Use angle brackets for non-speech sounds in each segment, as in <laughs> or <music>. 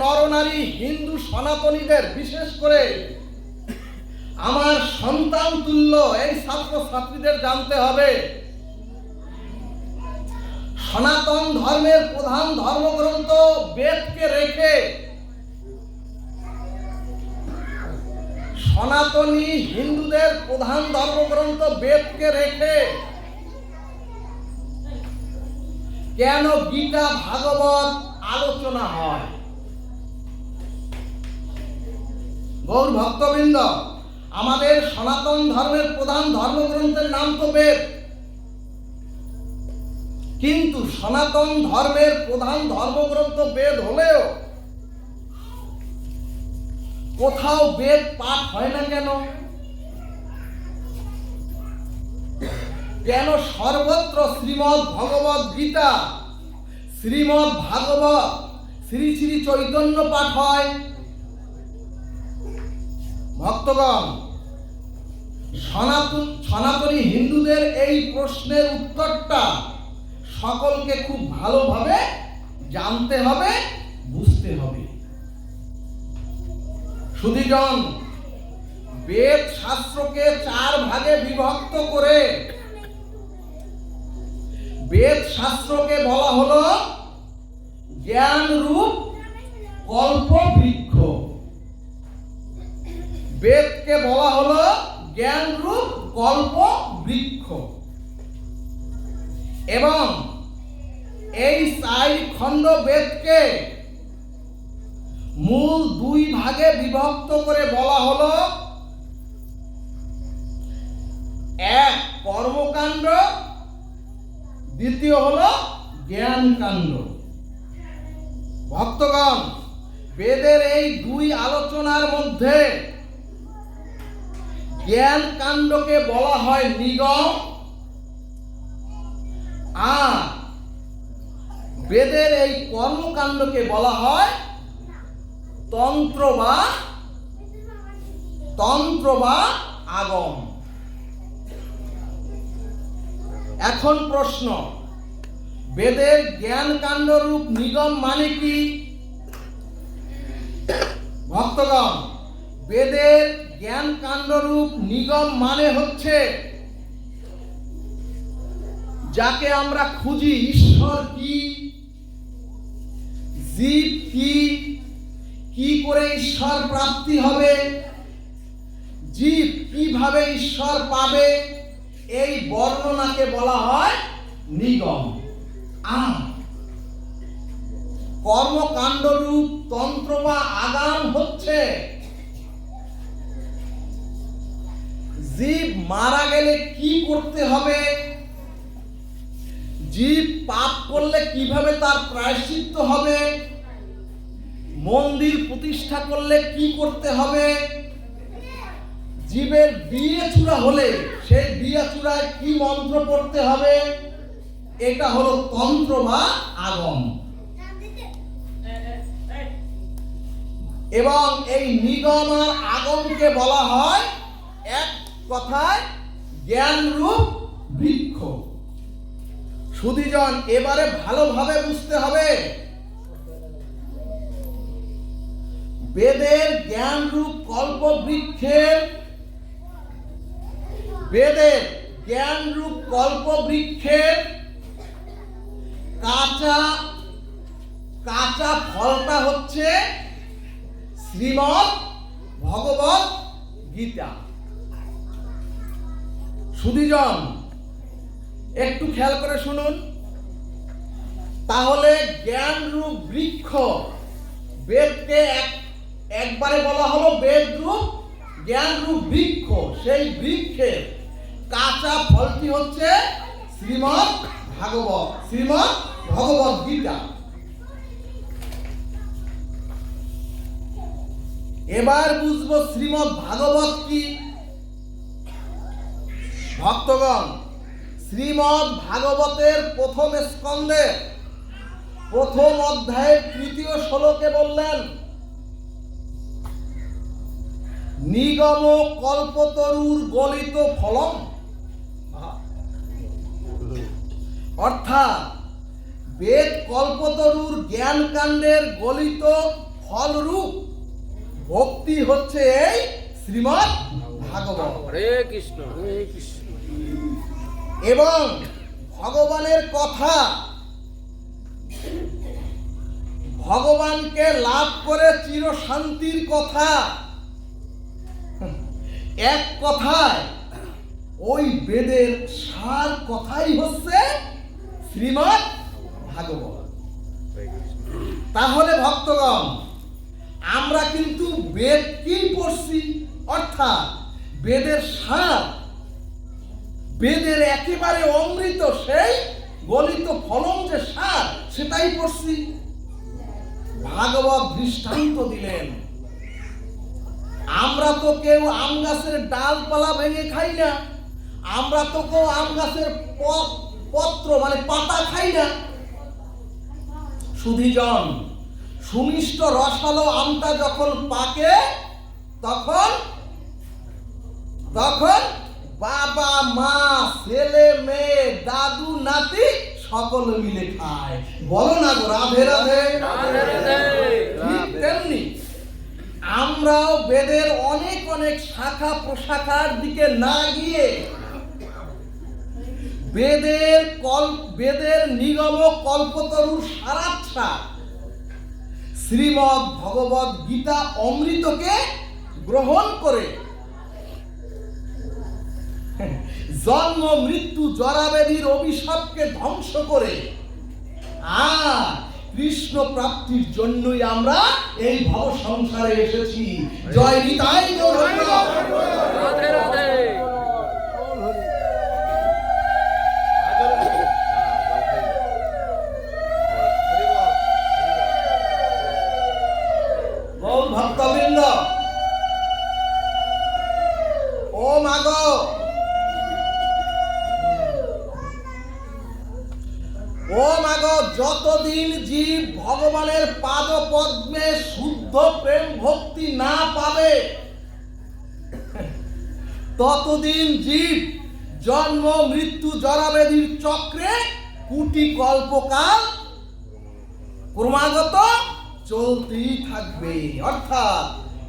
নরনারী হিন্দু সনাতনীদের, বিশেষ করে আমার সন্তান তুল্য, এই ছাত্র ছাত্রীদের জানতে হবে। সনাতন ধর্মের প্রধান ধর্মগ্রন্থ বেদকে রেখে সনাতনী হিন্দুদের প্রধান ধর্মগ্রন্থ বেদকে রেখে কেন গীতা ভাগবত আলোচনা হয়? গৌর ভক্তবৃন্দ, আমাদের সনাতন ধর্মের প্রধান ধর্মগ্রন্থের নাম তো বেদ। কিন্তু সনাতন ধর্মের প্রধান ধর্মগ্রন্থ বেদ হলেও কোথাও বেদ পাঠ হয় না কেন? কেন সর্বত্র শ্রীমৎ ভগবত গীতা শ্রীমৎ ভাগবত, শ্রী শ্রী চৈতন্য পাঠ হয়? ভক্তগণ, সনাতন, সনাতনী হিন্দুদের এই প্রশ্নের উত্তরটা সকলকে খুব ভালোভাবে জানতে হবে, বুঝতে হবে। সুধীজন, বেদ শাস্ত্রকে চার ভাগে বিভক্ত করে বেদ শাস্ত্রকে বলা হলো জ্ঞান রূপ কল্প বৃক্ষ বেদকে বলা হলো জ্ঞান রূপ কল্প বৃক্ষ এবং এই চাই খণ্ড বেদকে মূল দুই ভাগে বিভক্ত করে বলা হলো এক কর্মকাণ্ড, দ্বিতীয় হলো জ্ঞান কাণ্ড ভক্তগণ, বেদের এই দুই আলোচনার মধ্যে জ্ঞান কাণ্ডকে বলা হয় নিগম। আর বেদের এই কর্মকাণ্ডকে বলা হয় তন্ত্র বা তন্ত্র বা আগম। এখন প্রশ্ন, বেদের জ্ঞান কাণ্ড রূপ নিগম মানে কি? ভক্তগণ, বেদের জ্ঞান কাণ্ড রূপ নিগম মানে হচ্ছে যাকে আমরা খুঁজি ঈশ্বর কি, জীব কি কি করে ঈশ্বর প্রাপ্তি হবে, জীব কীভাবে ঈশ্বর পাবে, এই বর্ণনাকে বলা হয় নিগম। আম। কর্মকাণ্ড রূপ তন্ত্র বা আগাম হচ্ছে জীব মারা গেলে কি করতে হবে? জীব পাপ করলে কীভাবে তার প্রায়শ্চিত্ত হবে? মন্দির প্রতিষ্ঠা করলে কি করতে হবে? জীবের বিয়ে চূড়া হলে সেই বিয়ে চূড়ায় কি মন্ত্র পড়তে হবে? এটা হলো তন্ত্র বা আগম। এবং এই নিগম আর আগমকে বলা হয় এক কথায় জ্ঞান রূপ বৃক্ষ। সুদীজন এবারে ভালোভাবে বুঝতে হবে। বেদের জ্ঞান রূপ কল্প বৃক্ষের বেদের জ্ঞান রূপ কল্প বৃক্ষের কাঁচা কাঁচা ফলটা হচ্ছে শ্রীমৎ ভগবত গীতা। সুদীজন, একটু খেয়াল করে শুনুন। তাহলে জ্ঞান রূপ বৃক্ষ, বেদকে এক একবারে বলা হলো বেদ রূপ জ্ঞান রূপ বৃক্ষ। সেই বৃক্ষের কাঁচা ফলটি হচ্ছে শ্রীমৎ ভাগবত শ্রীমৎ ভগবত গীতা। এবার বুঝব শ্রীমৎ ভাগবত কি? ভক্তগণ শ্রীমৎ ভাগবতের প্রথম স্কন্ধে প্রথম অধ্যায়ের তৃতীয় শ্লোকে বললেন, নিগম কল্পতরুর গলিত ফলম। অর্থাৎ বেদ কল্পতরুর জ্ঞান কাণ্ডের গলিত ফলরূপ ভক্তি হচ্ছে এই শ্রীমৎ ভাগবত। হরে কৃষ্ণ হরে কৃষ্ণ। এবং ভগবানের কথা ভগবানকে লাভ করে চির শান্তির কথা। এক কথায়, ওই বেদের সার কথাই হচ্ছে শ্রীমৎ ভাগবত। তাহলে ভক্তগণ, আমরা কিন্তু বেদ কি পড়ছি? অর্থাৎ বেদের সার বেদের একেবারে অমৃত, সেই গলিত ফলন যে সার, সেটাই পড়ছি। ভাগবত দৃষ্টান্ত দিলেন। আমরা তো কেউ আম গাছের ডালপালা ভেঙে খাই না। আমরা তো কেউ আম গাছের পত্র মানে পাতা খাই না। সুধিজন সুমিষ্ট রসালো আমটা যখন পাকে, তখন তখন বাবা মা ছেলে মেয়ে দাদু নাতি সকলে মিলে খায় বলো না গো রাধে রাধে। তেমনি আমরাও বেদের অনেক অনেক শাখা প্রশাখার দিকে না গিয়ে বেদের কল বেদের নিগম কল্পতরু সারাচ্ছা শ্রীমদ ভগবত গীতা অমৃতকে গ্রহণ করে জন্ম, মৃত্যু, জরাবেদীর অভিশাপকে ধ্বংস করে আর কৃষ্ণ প্রাপ্তির জন্যই আমরা এই ভব সংসারে এসেছি। জয় নিতাই ভগবানের পাদ পদ্মে শুদ্ধ প্রেম ভক্তি না পাবে। ততদিন জীব জন্ম মৃত্যু জরাবেদীর চক্রে কুটি কল্পকাল ক্রমাগত চলতেই থাকবে। অর্থাৎ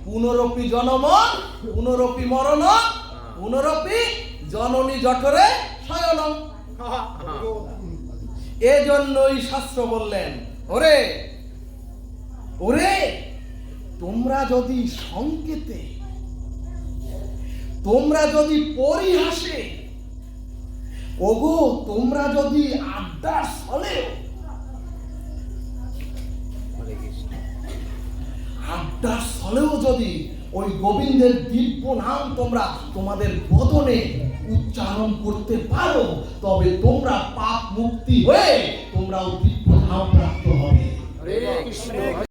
পুনরপি জনম পুনরপি মরণ পুনরপি জননী জঠরে শয়ন। <laughs> এজন্যই শাস্ত্র বললেন ওরে ওরে, তোমরা যদি সংকেতে, তোমরা যদি পরিহাসে, ওগো, তোমরা যদি আড্ডার ফলেও কৃষ্ণ, আড্ডার স্থলেও যদি ওই গোবিন্দের দিব্য নাম তোমরা তোমাদের বদনে উচ্চারণ করতে পারো, তবে তোমরা পাপ মুক্তি হয়ে তোমরাও ধাম প্রাপ্ত হবে।